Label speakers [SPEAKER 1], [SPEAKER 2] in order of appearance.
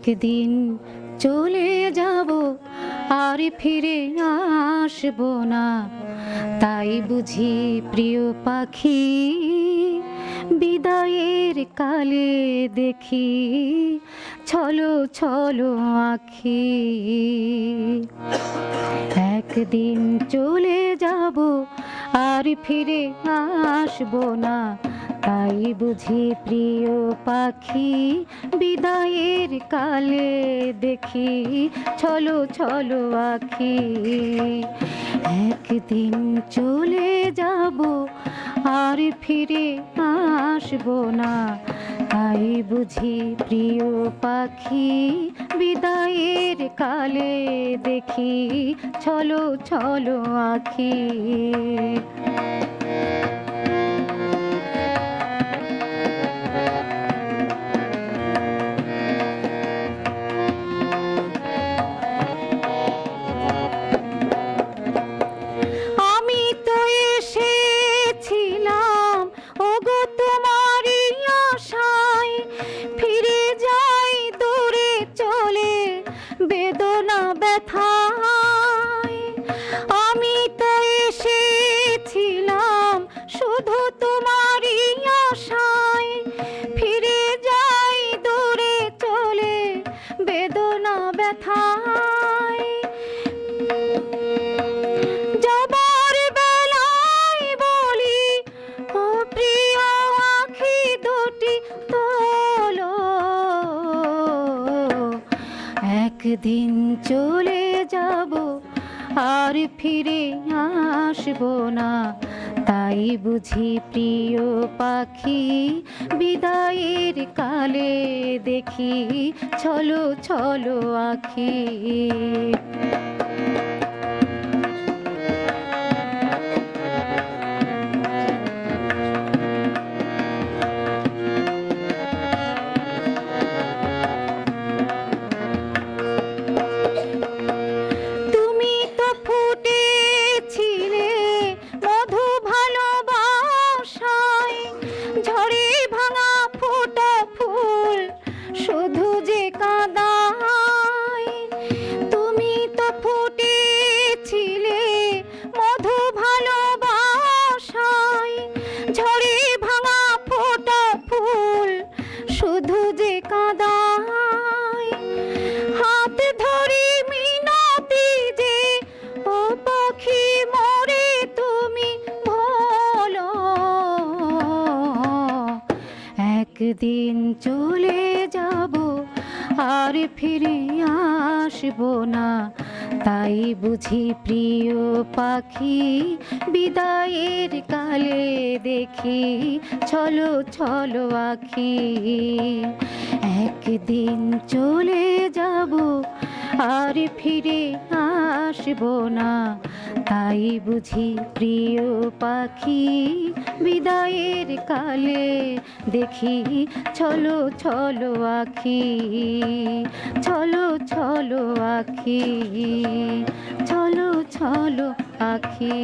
[SPEAKER 1] একদিন চলে যাব, আর ফিরে আসব না। তাই বুঝি প্রিয় পাখি, বিদায়ের কালে দেখি, ছলো ছলো আখি। একদিন চলে যাব, আর ফিরে আসব না। তাই বুঝি প্রিয় পাখি, বিদায়ের কালে দেখি ছলো ছলো আখি। একদিন চলে যাব আর ফিরে আসব না। তাই বুঝি প্রিয় পাখি, বিদায়ের কালে দেখি ছলো ছলো আখি। ব্যথায়। আমি তো এসেছিলাম শুধু তোমারই আশায়। ফিরে যাই দূরে চলে বেদনা ব্যথায় একদিন চলে যাব, আর ফিরে আসব না। তাই বুঝি প্রিয় পাখি, বিদায়ের কালে দেখি ছলো ছলো আখি। একদিন চলে যাব আর ফিরে আসব না। তাই বুঝি প্রিয় পাখি, বিদায়ের কালে দেখি, চলো চলো আখি। একদিন চলে যাব আর ফিরে আসব না। তাই বুঝি প্রিয় পাখি, বিদায়ের কালে দেখি ছলো ছলো আখি, ছলো ছলো আখি, ছলো ছলো আখি।